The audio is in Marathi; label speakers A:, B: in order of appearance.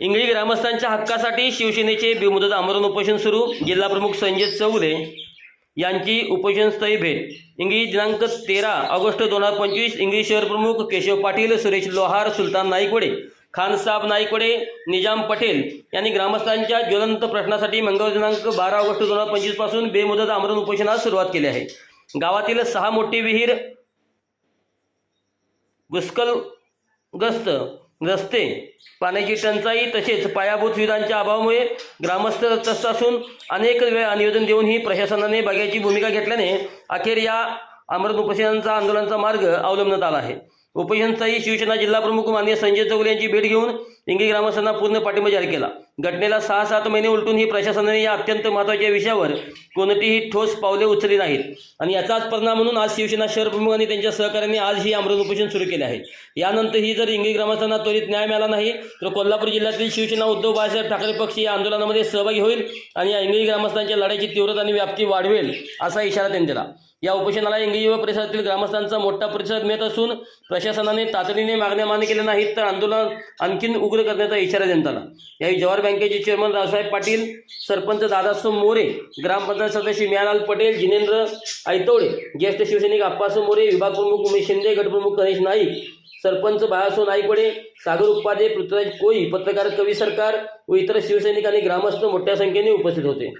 A: इंगळी ग्रामस्थांच्या हक्कासाठी शिवसेनेचे बेमुदत आमरण उपोषण सुरू. जिल्हाप्रमुख संजय चौगुले यांची उपोषणस्थळी भेट. इंगळी दिनांक तेरा ऑगस्ट दोन हजार पंचवीस इंगळी शहर प्रमुख केशव पाटील सुरेश लोहार सुलतान नाईकवडे खानसाब नाईकवडे निजाम पटेल यांनी ग्रामस्थांच्या ज्वलंत प्रश्नासाठी मंगळवार दिनांक बारा ऑगस्ट दोन हजार पंचवीसपासून बेमुदत आमरण उपोषणास सुरुवात केली आहे. गावातील सहा मोठी विहीर बुस्कलग्रस्त रस्ते पाण्याची टंचाई तसेच पायाभूत सुविधांच्या अभावामुळे ग्रामस्थ त्रस्त असून अनेक वेळा निवेदन देऊनही प्रशासनाने बघ्याची भूमिका घेतल्याने अखेर या अमृत उपोषणांचा आंदोलनाचा मार्ग अवलंबण्यात आला आहे. उपोषणस्थळी शिवसेना जिल्हा प्रमुख माननीय संजय चौगुले यांची भेट घेऊन इंगी ग्रामस्थांना पूर्ण पाठिंबा जाहीर केला. घटनेला सहा सात महिने उलटून ही प्रशासनाने या अत्यंत महत्त्वाच्या विषयावर कोणतीही ठोस पावले उचलली नाहीत. आणि याचाच परिणाम म्हणून आज शिवसेना शहर प्रमुख आणि त्यांच्या सहकार्याने आज ही आमरण उपोषण सुरू केले आहे. यानंतर ही जर इंगी ग्रामस्थांना त्वरित न्याय मिळाला नाही तर कोल्हापूर जिल्ह्यातील शिवसेना उद्धव बाळासाहेब ठाकरे पक्ष या आंदोलनामध्ये सहभागी होईल आणि या इंग्रजी ग्रामस्थांच्या लढाईची तीव्रता आणि व्याप्ती वाढवेल असा इशारा त्यांनी दिला. या उपोषणाला इंग्रजी व परिसरातील ग्रामस्थांचा मोठा प्रतिसाद मिळत असून प्रशासनाने तातडीने मागण्या मान्य केल्या नाहीत तर आंदोलन आणखीन उग्र करण्याचा इशारा देण्यात आला. यावेळी जवाहर बँकेचे चेअरमन रावसाहेब पाटील सरपंच दादासो मोरे ग्रामपंचायत सदस्य मियालाल पटेल जिनेंद्र आयतोडे ज्येष्ठ शिवसैनिक आप्पासो मोरे विभाग प्रमुख उमेश शिंदे गटप्रमुख गणेश नाईक सरपंच बाळासो नाईकवडे सागर उपाध्ये पृथ्वीराज कोई पत्रकार कवी सरकार व इतर शिवसैनिक आणि ग्रामस्थ मोठ्या संख्येने उपस्थित होते.